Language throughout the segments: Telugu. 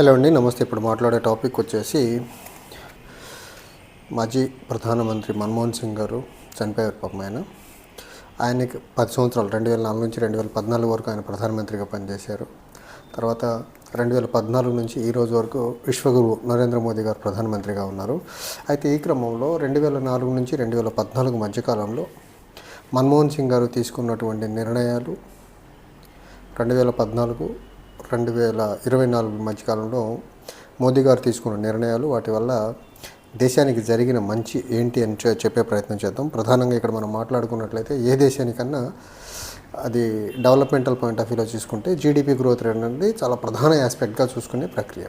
హలో అండి నమస్తే. ఇప్పుడు మాట్లాడే టాపిక్ వచ్చేసి మాజీ ప్రధానమంత్రి మన్మోహన్ సింగ్ గారు చనిపోయారు పాపం ఆయన. ఆయనకి పది సంవత్సరాలు రెండు వేల నాలుగు నుంచి రెండు వేల పద్నాలుగు వరకు ఆయన ప్రధానమంత్రిగా పనిచేశారు. తర్వాత రెండు వేల పద్నాలుగు నుంచి ఈ రోజు వరకు విశ్వగురు నరేంద్ర మోదీ గారు ప్రధానమంత్రిగా ఉన్నారు. అయితే ఈ క్రమంలో రెండు వేల నాలుగు నుంచి రెండు వేల పద్నాలుగు మధ్యకాలంలో మన్మోహన్ సింగ్ గారు తీసుకున్నటువంటి నిర్ణయాలు రెండు వేల పద్నాలుగు రెండు వేల ఇరవై నాలుగు మధ్యకాలంలో మోదీ గారు తీసుకున్న నిర్ణయాలు వాటి వల్ల దేశానికి జరిగిన మంచి ఏంటి అని చెప్పే ప్రయత్నం చేద్దాం. ప్రధానంగా ఇక్కడ మనం మాట్లాడుకున్నట్లయితే ఏ దేశానికన్నా అది డెవలప్మెంటల్ పాయింట్ ఆఫ్ వ్యూలో చూసుకుంటే జీడిపి గ్రోత్ రేట్ అనేది చాలా ప్రధాన ఆస్పెక్ట్గా చూసుకునే ప్రక్రియ.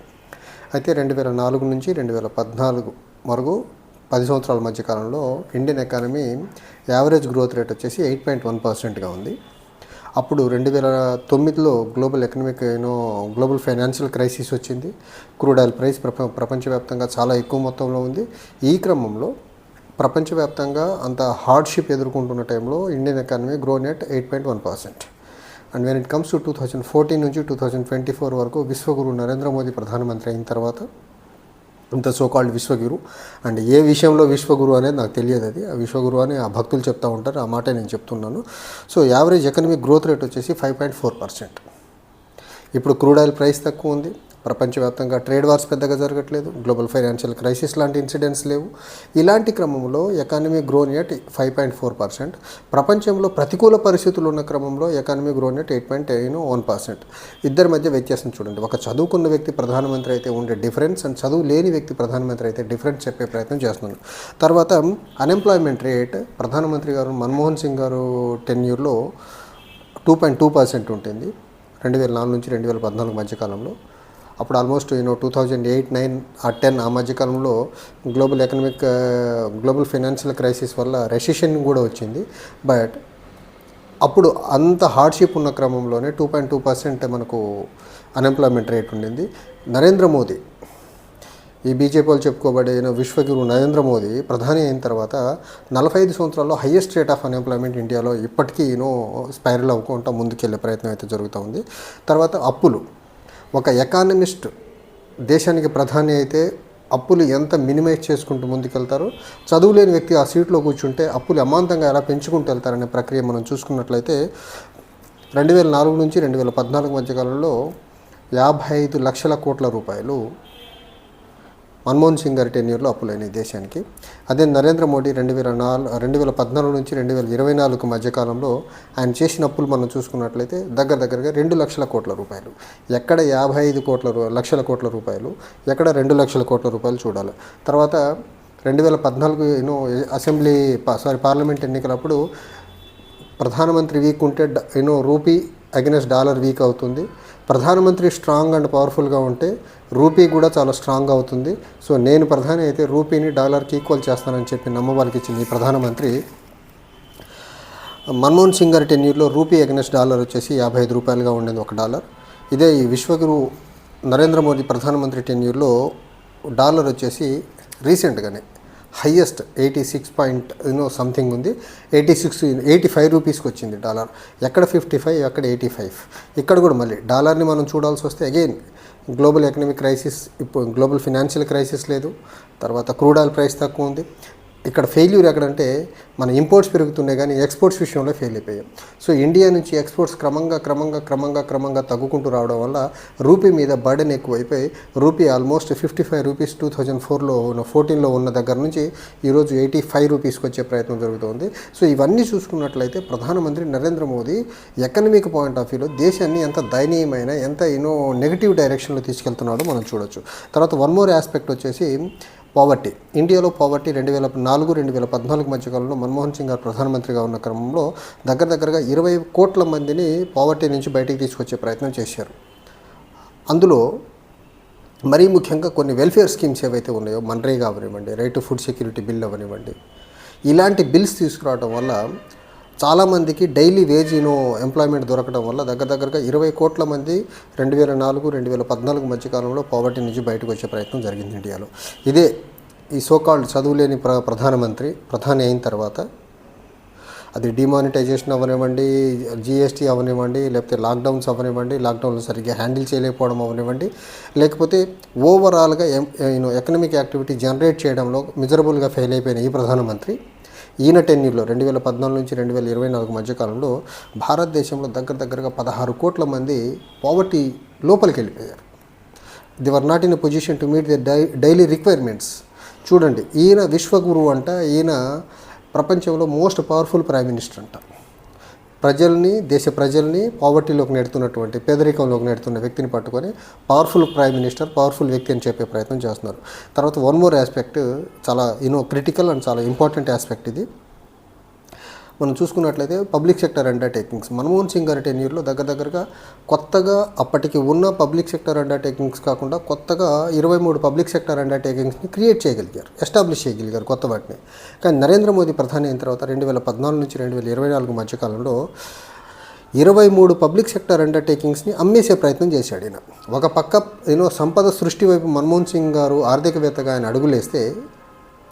అయితే రెండు వేల నాలుగు నుంచి రెండు వేల పద్నాలుగు వరకు పది సంవత్సరాల మధ్య కాలంలో Indian economy average growth rate వచ్చేసి ఎయిట్ పాయింట్ వన్ పర్సెంట్గా ఉంది. అప్పుడు రెండు వేల తొమ్మిదిలో global economic you know global financial crisis వచ్చింది. క్రూడ్ ఆయిల్ ప్రైస్ ప్రప ప్రపంచవ్యాప్తంగా చాలా ఎక్కువ మొత్తంలో ఉంది. ఈ క్రమంలో ప్రపంచవ్యాప్తంగా అంత హార్డ్షిప్ ఎదుర్కొంటున్న టైంలో Indian economy grown at eight point one percent. And when it comes to two thousand fourteen నుంచి టూ థౌజండ్ ట్వంటీ ఫోర్ వరకు విశ్వగురు నరేంద్ర మోదీ ప్రధానమంత్రి అయిన తర్వాత ఇంత సోకాల్డ్ విశ్వగురు. అండ్ ఏ విషయంలో విశ్వగురు అనేది నాకు తెలియదు అది. ఆ విశ్వగురు అని ఆ భక్తులు చెప్తా ఉంటారు. ఆ మాట నేను చెప్తున్నాను. So average economic growth rate వచ్చేసి ఫైవ్ పాయింట్ ఫోర్ పర్సెంట్ ఇప్పుడు క్రూడ్ ఆయిల్ ప్రైస్ తక్కువ ఉంది. ప్రపంచవ్యాప్తంగా ట్రేడ్ వార్స్ పెద్దగా జరగట్లేదు. గ్లోబల్ ఫైనాన్షియల్ క్రైసిస్ లాంటి ఇన్సిడెంట్స్ లేవు. ఇలాంటి క్రమంలో economy grown at five point four percent. ప్రపంచంలో ప్రతికూల పరిస్థితులు ఉన్న క్రమంలో economy grown at eight point eight one percent. ఇద్దరి మధ్య వ్యత్యాసం చూడండి. ఒక చదువుకున్న వ్యక్తి ప్రధానమంత్రి అయితే ఉండే డిఫరెన్స్ అండ్ చదువు లేని వ్యక్తి ప్రధానమంత్రి అయితే డిఫరెన్స్ చెప్పే ప్రయత్నం చేస్తున్నాను తర్వాత అన్ఎంప్లాయ్మెంట్ రేట్ ప్రధానమంత్రి గారు మన్మోహన్ సింగ్ గారు టెన్యూర్లో టూ పాయింట్ టూ పర్సెంట్ ఉంటుంది. రెండు వేల నాలుగు నుంచి రెండు వేల పద్నాలుగు మధ్యకాలంలో. అప్పుడు almost you know two thousand eight nine ఆ టెన్ ఆ మధ్యకాలంలో global economic global financial crisis వల్ల రెసిషన్ కూడా వచ్చింది. బట్ అప్పుడు అంత హార్డ్షిప్ ఉన్న క్రమంలోనే టూ పాయింట్ టూ పర్సెంట్ మనకు అన్ఎంప్లాయ్మెంట్ రేట్ ఉండింది. నరేంద్ర మోదీ ఈ బీజేపీ వాళ్ళు చెప్పుకోబడిన విశ్వగురు నరేంద్ర మోదీ ప్రధాని అయిన తర్వాత నలభై ఐదు సంవత్సరాల్లో హయ్యెస్ట్ రేట్ ఆఫ్ అన్ఎంప్లాయ్మెంట్ ఇండియాలో ఇప్పటికీ యూనో స్పైరల్ అవ్వకుండా ముందుకెళ్ళే ప్రయత్నం అయితే జరుగుతూ ఉంది. తర్వాత అప్పులు. ఒక ఎకానమిస్ట్ దేశానికి ప్రధాని అయితే అప్పులు ఎంత మినిమైజ్ చేసుకుంటూ ముందుకెళ్తారో చదువు లేని వ్యక్తి ఆ సీట్లో కూర్చుంటే అప్పులు అమాంతంగా ఎలా పెంచుకుంటూ వెళ్తారనే ప్రక్రియ మనం చూసుకున్నట్లయితే రెండు వేల నాలుగు నుంచి రెండు వేల పద్నాలుగు మధ్య కాలంలో యాభై ఐదు లక్షల కోట్ల రూపాయలు మన్మోహన్ సింగ్ గారి టెన్యూర్లో అప్పులైన దేశానికి. అదే నరేంద్ర మోడీ రెండు వేల నాలుగు రెండు వేల పద్నాలుగు నుంచి రెండు వేల ఇరవై నాలుగు మధ్యకాలంలో ఆయన చేసిన అప్పులు మనం చూసుకున్నట్లయితే దగ్గర దగ్గరగా రెండు లక్షల కోట్ల రూపాయలు. ఎక్కడ యాభై ఐదు కోట్ల రూ- లక్షల కోట్ల రూపాయలు ఎక్కడ రెండు లక్షల కోట్ల రూపాయలు చూడాలి. తర్వాత రెండు వేల పద్నాలుగు యూనో అసెంబ్లీ సారీ పార్లమెంట్ ఎన్నికలప్పుడు ప్రధానమంత్రి వీక్ ఉంటే డ- you know rupee against dollar weak అవుతుంది. ప్రధానమంత్రి స్ట్రాంగ్ అండ్ పవర్ఫుల్గా ఉంటే రూపీ కూడా చాలా స్ట్రాంగ్ అవుతుంది. సో నేను ప్రధాని అయితే రూపీని డాలర్కి ఈక్వల్ చేస్తానని చెప్పి నమ్మవాళ్ళకి ఇచ్చింది ప్రధానమంత్రి. మన్మోహన్ సింగ్ గారి టెన్యూర్లో రూపీ అగెన్స్ట్ డాలర్ వచ్చేసి యాభై ఐదు రూపాయలుగా ఉండేది ఒక డాలర్. ఇదే ఈ విశ్వగురు నరేంద్ర మోదీ ప్రధానమంత్రి టెన్యూర్లో డాలర్ వచ్చేసి రీసెంట్గానే highest eighty six point you know something ఉంది. ఎయిటీ సిక్స్ ఎయిటీ ఫైవ్ రూపీస్కి వచ్చింది డాలర్. ఎక్కడ ఫిఫ్టీ ఫైవ్ ఎక్కడ ఎయిటీ ఫైవ్ ఇక్కడ కూడా మళ్ళీ డాలర్ని మనం చూడాల్సి వస్తే అగైన్ గ్లోబల్ ఎకనామిక్ క్రైసిస్ ఇప్పుడు గ్లోబల్ ఫినాన్షియల్ క్రైసిస్ లేదు. తర్వాత క్రూడ్ ఆయిల్ ప్రైస్ తక్కువ ఉంది. ఇక్కడ ఫెయిల్యూర్ ఎక్కడంటే మన ఇంపోర్ట్స్ పెరుగుతున్నాయి కానీ ఎక్స్పోర్ట్స్ విషయంలో ఫెయిల్ అయిపోయాం. సో ఇండియా నుంచి ఎక్స్పోర్ట్స్ క్రమంగా క్రమంగా క్రమంగా క్రమంగా తగ్గుకుంటూ రావడం వల్ల రూపీ మీద బర్డెన్ ఎక్కువైపోయి rupee almost fifty five rupees two thousand ఫోర్లో ఉన్న ఫోర్టీన్లో ఉన్న దగ్గర నుంచి ఈరోజు ఎయిటీ ఫైవ్ రూపీస్కి వచ్చే ప్రయత్నం జరుగుతుంది. సో ఇవన్నీ చూసుకున్నట్లయితే ప్రధానమంత్రి Narendra Modi economic point of వ్యూలో దేశాన్ని ఎంత దయనీయమైన ఎంత ఎన్నో నెగిటివ్ డైరెక్షన్లో తీసుకెళ్తున్నాడో మనం చూడొచ్చు. తర్వాత వన్ మోర్ ఆస్పెక్ట్ వచ్చేసి పావర్టీ. ఇండియాలో పావర్టీ రెండు వేల నాలుగు రెండు వేల పద్నాలుగు మధ్యకాలంలో మన్మోహన్ సింగ్ గారు ప్రధానమంత్రిగా ఉన్న క్రమంలో దగ్గర దగ్గరగా ఇరవై కోట్ల మందిని పావర్టీ నుంచి బయటికి తీసుకొచ్చే ప్రయత్నం చేశారు. అందులో మరీ ముఖ్యంగా కొన్ని వెల్ఫేర్ స్కీమ్స్ ఏవైతే ఉన్నాయో మన్రేగా అవనివ్వండి right to food security bill అవనివ్వండి ఇలాంటి బిల్స్ తీసుకురావడం వల్ల చాలామందికి డైలీ వేజ్ యూనో ఎంప్లాయ్మెంట్ దొరకడం వల్ల దగ్గర దగ్గరగా ఇరవై కోట్ల మంది రెండు వేల నాలుగు రెండు వేల పద్నాలుగు మధ్యకాలంలో పావర్టీ నుంచి బయటకు వచ్చే ప్రయత్నం జరిగింది ఇండియాలో. ఇదే ఈ సోకాల్డ్ చదువులేని ప్ర ప్రధానమంత్రి ప్రధాని అయిన తర్వాత అది డిమానిటైజేషన్ అవనివ్వండి జిఎస్టీ అవనివ్వండి లేకపోతే లాక్డౌన్స్ అవనివ్వండి లాక్డౌన్లు సరిగ్గా హ్యాండిల్ చేయలేకపోవడం అవనివ్వండి లేకపోతే ఓవరాల్గా ఎం ఎకనమిక్ యాక్టివిటీ జనరేట్ చేయడంలో మిజరబుల్గా ఫెయిల్ అయిపోయిన ఈ ప్రధానమంత్రి ఈయన టెన్యూలో రెండు వేల పద్నాలుగు నుంచి రెండు వేల ఇరవై నాలుగు మధ్యకాలంలో భారతదేశంలో దగ్గర దగ్గరగా పదహారు కోట్ల మంది పావర్టీ లోపలికి వెళ్ళిపోయారు. They were not in a position to meet the die daily requirements చూడండి ఈయన విశ్వగురువు అంట ఈయన ప్రపంచంలో మోస్ట్ పవర్ఫుల్ ప్రైమ్ మినిస్టర్ అంట. ప్రజల్ని దేశ ప్రజల్ని పావర్టీలోకి నెడుతున్నటువంటి పేదరికంలోకి నెడుతున్న వ్యక్తిని పట్టుకొని పవర్ఫుల్ ప్రైమ్ మినిస్టర్ పవర్ఫుల్ వ్యక్తి అని చెప్పే ప్రయత్నం చేస్తున్నారు. తర్వాత వన్ మోర్ ఆస్పెక్ట్ చాలా యూనో క్రిటికల్ అండ్ చాలా ఇంపార్టెంట్ ఆస్పెక్ట్ ఇది. మనం చూసుకున్నట్లయితే public sector undertakings. Manmohan Singh గారి టెన్యూర్లో దగ్గర దగ్గరగా కొత్తగా అప్పటికి ఉన్న పబ్లిక్ సెక్టర్ అండర్టేకింగ్స్ కాకుండా కొత్తగా ఇరవై మూడు పబ్లిక్ సెక్టర్ అండర్టేకింగ్స్ని క్రియేట్ చేయగలిగారు ఎస్టాబ్లిష్ చేయగలిగారు కొత్త వాటిని. కానీ నరేంద్ర మోదీ ప్రధాని అయిన తర్వాత రెండు వేల పద్నాలుగు నుంచి రెండు వేల ఇరవై నాలుగు మధ్యకాలంలో ఇరవై మూడు పబ్లిక్ సెక్టర్ అండర్టేకింగ్స్ని అమ్మేసే ప్రయత్నం చేశాడు ఈయన. ఒక పక్క ఏదో సంపద సృష్టి వైపు మన్మోహన్ సింగ్ గారు ఆర్థికవేత్తగా ఆయన అడుగులేస్తే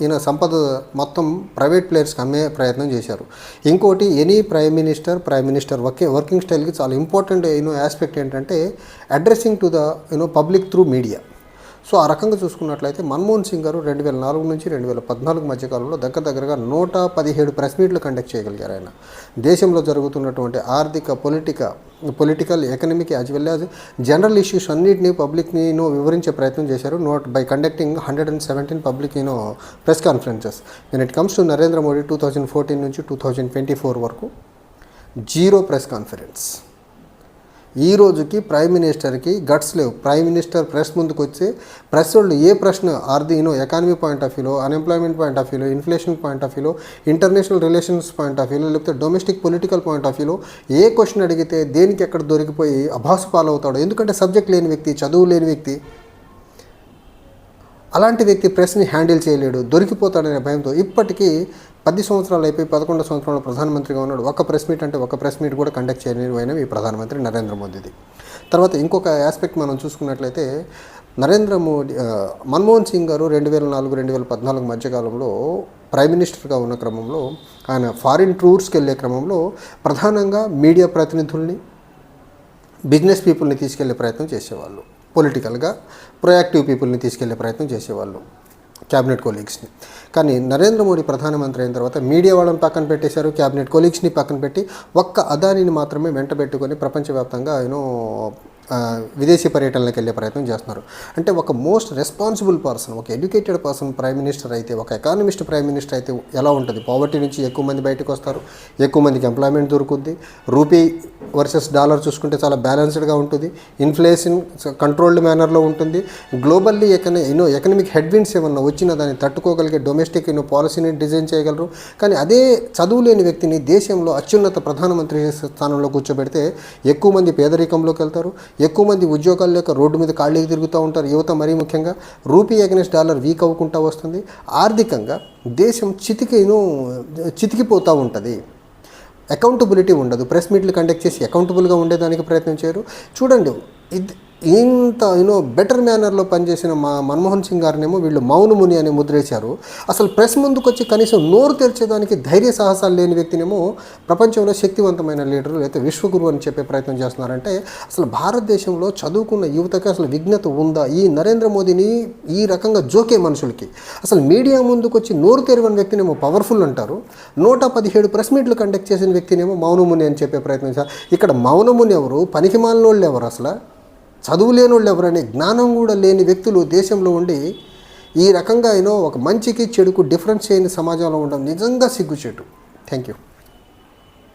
ఈయన సంపద మొత్తం ప్రైవేట్ ప్లేయర్స్కి అమ్మే ప్రయత్నం చేశారు. ఇంకోటి any prime minister prime minister వర్కి working స్టైల్కి చాలా ఇంపార్టెంట్ యూనో ఆస్పెక్ట్ ఏంటంటే addressing to the you know public through media. So ఆ రకంగా చూసుకున్నట్లయితే మన్మోహన్ సింగ్ గారు రెండు వేల నాలుగు నుంచి రెండు వేల పద్నాలుగు మధ్యకాలంలో దగ్గర దగ్గరగా నూట పదిహేడు ప్రెస్ మీట్లు కండక్ట్ చేయగలిగారు ఆయన. దేశంలో జరుగుతున్నటువంటి ఆర్థిక పొలిటిక political economic as well as general issues అన్నింటినీ పబ్లిక్ని వివరించే ప్రయత్నం చేశారు. Note by conducting hundred and seventeen public you know press conferences. Then it comes to Narendra Modi two thousand fourteen నుంచి టూ థౌజండ్ ట్వంటీ ఫోర్ వరకు. Zero press conference. ఈ రోజుకి ప్రైమ్ మినిస్టర్కి గట్స్ లేవు. ప్రైమ్ మినిస్టర్ ప్రెస్ ముందుకు వచ్చి ప్రెస్ వాళ్ళు ఏ ప్రశ్న ఆర్ది you know economy point of వ్యూలో అన్ఎంప్లాయ్మెంట్ పాయింట్ ఆఫ్ వ్యూలో ఇన్ఫ్లేషన్ పాయింట్ ఆఫ్ వ్యూలో ఇంటర్నేషనల్ రిలేషన్స్ పాయింట్ ఆఫ్ వ్యూలో లేకపోతే డొమెస్టిక్ పొలిటికల్ పాయింట్ ఆఫ్ వ్యూలో ఏ క్వశ్చన్ అడిగితే దేనికి ఎక్కడ దొరికిపోయి అభాసు పాలవుతాడు ఎందుకంటే సబ్జెక్ట్ లేని వ్యక్తి చదువు లేని వ్యక్తి అలాంటి వ్యక్తి ప్రెస్ని హ్యాండిల్ చేయలేడు దొరికిపోతాడనే భయంతో ఇప్పటికీ పది సంవత్సరాలు అయిపోయి పదకొండు సంవత్సరాలు ప్రధానమంత్రిగా ఉన్నాడు. ఒక ప్రెస్ మీట్ అంటే ఒక ప్రెస్ మీట్ కూడా కండక్ట్ చేయలేని ఈ ప్రధానమంత్రి నరేంద్ర మోదీది. తర్వాత ఇంకొక ఆస్పెక్ట్ మనం చూసుకున్నట్లయితే నరేంద్ర మోడీ మన్మోహన్ సింగ్ గారు రెండు వేల నాలుగు రెండు వేల పద్నాలుగు మధ్యకాలంలో ప్రైమ్ మినిస్టర్గా ఉన్న క్రమంలో ఆయన ఫారిన్ టూర్స్కి వెళ్ళే క్రమంలో ప్రధానంగా మీడియా ప్రతినిధుల్ని బిజినెస్ పీపుల్ని తీసుకెళ్ళే ప్రయత్నం చేసేవాళ్ళు. పొలిటికల్గా ప్రొయాక్టివ్ పీపుల్ని తీసుకెళ్ళే ప్రయత్నం చేసేవాళ్ళు. క్యాబినెట్ కొలీగ్స్ని. కానీ నరేంద్ర మోడీ ప్రధానమంత్రి అయిన తర్వాత మీడియా వాళ్ళని పక్కన పెట్టేశారు క్యాబినెట్ కొలీగ్స్ని పక్కన పెట్టి ఒక్క అదానిని మాత్రమే వెంట పెట్టుకొని ప్రపంచవ్యాప్తంగా యూనో విదేశీ పర్యటనలకు వెళ్ళే ప్రయత్నం చేస్తున్నారు. అంటే ఒక మోస్ట్ రెస్పాన్సిబుల్ పర్సన్ ఒక ఎడ్యుకేటెడ్ పర్సన్ ప్రైమ్ మినిస్టర్ అయితే ఒక ఎకానమిస్ట్ ప్రైమ్ మినిస్టర్ అయితే ఎలా ఉంటుంది? పావర్టీ నుంచి ఎక్కువ మంది బయటకు వస్తారు ఎక్కువ మందికి ఎంప్లాయ్మెంట్ దొరుకుద్ది రూపీ వర్సెస్ డాలర్ చూసుకుంటే చాలా బ్యాలెన్స్డ్గా ఉంటుంది ఇన్ఫ్లేషన్ కంట్రోల్డ్ మేనర్లో ఉంటుంది గ్లోబల్లీ ఎకన ఎన్నో ఎకనమిక్ హెడ్విన్స్ ఏమన్నా వచ్చినా దాన్ని తట్టుకోగలిగే డొమెస్టిక్ ఎన్నో పాలసీని డిజైన్ చేయగలరు. కానీ అదే చదువు లేని వ్యక్తిని దేశంలో అత్యున్నత ప్రధానమంత్రి స్థానంలో కూర్చోబెడితే ఎక్కువ మంది పేదరికంలోకి వెళ్తారు ఎక్కువ మంది ఉద్యోగాలు లేక రోడ్డు మీద ఖాళీకి తిరుగుతూ ఉంటారు. యువత మరీ ముఖ్యంగా రూపీ అగెన్స్ట్ డాలర్ వీక్ అవ్వకుండా వస్తుంది. ఆర్థికంగా దేశం చితికిను చితికిపోతూ ఉంటుంది. అకౌంటబిలిటీ ఉండదు. ప్రెస్ మీట్లు కండక్ట్ చేసి అకౌంటబుల్గా ఉండేదానికి ప్రయత్నం చేయరు. చూడండి ఇది ఇంత యూనో బెటర్ మేనర్లో పనిచేసిన మా మన్మోహన్ సింగ్ గారినేమో వీళ్ళు మౌనముని అని ముద్రేశారు. అసలు ప్రెస్ ముందుకు వచ్చి కనీసం నోరు తెరిచేదానికి ధైర్య సాహసాలు లేని వ్యక్తినేమో ప్రపంచంలో శక్తివంతమైన లీడర్ లేకపోతే విశ్వగురు అని చెప్పే ప్రయత్నం చేస్తున్నారంటే అసలు భారతదేశంలో చదువుకున్న యువతకి అసలు విజ్ఞత ఉందా? ఈ నరేంద్ర మోదీని ఈ రకంగా జోకే మనుషులకి. అసలు మీడియా ముందుకు వచ్చి నోరు తెరవని వ్యక్తినేమో పవర్ఫుల్ అంటారు. నూట పదిహేడు ప్రెస్ మీట్లు కండక్ట్ చేసిన వ్యక్తినేమో మౌనముని అని చెప్పే ప్రయత్నం చేశారు. ఇక్కడ మౌనముని ఎవరు? పనికిమాలిన వాళ్ళు ఎవరు అసలు? చదువు లేని వాళ్ళు ఎవరనే జ్ఞానం కూడా లేని వ్యక్తులు దేశంలో ఉండి ఈ రకంగా ఏనో ఒక మంచికి చెడుకు డిఫరెన్స్ చేయని సమాజంలో ఉండడం నిజంగా సిగ్గుచేటు. Thank you.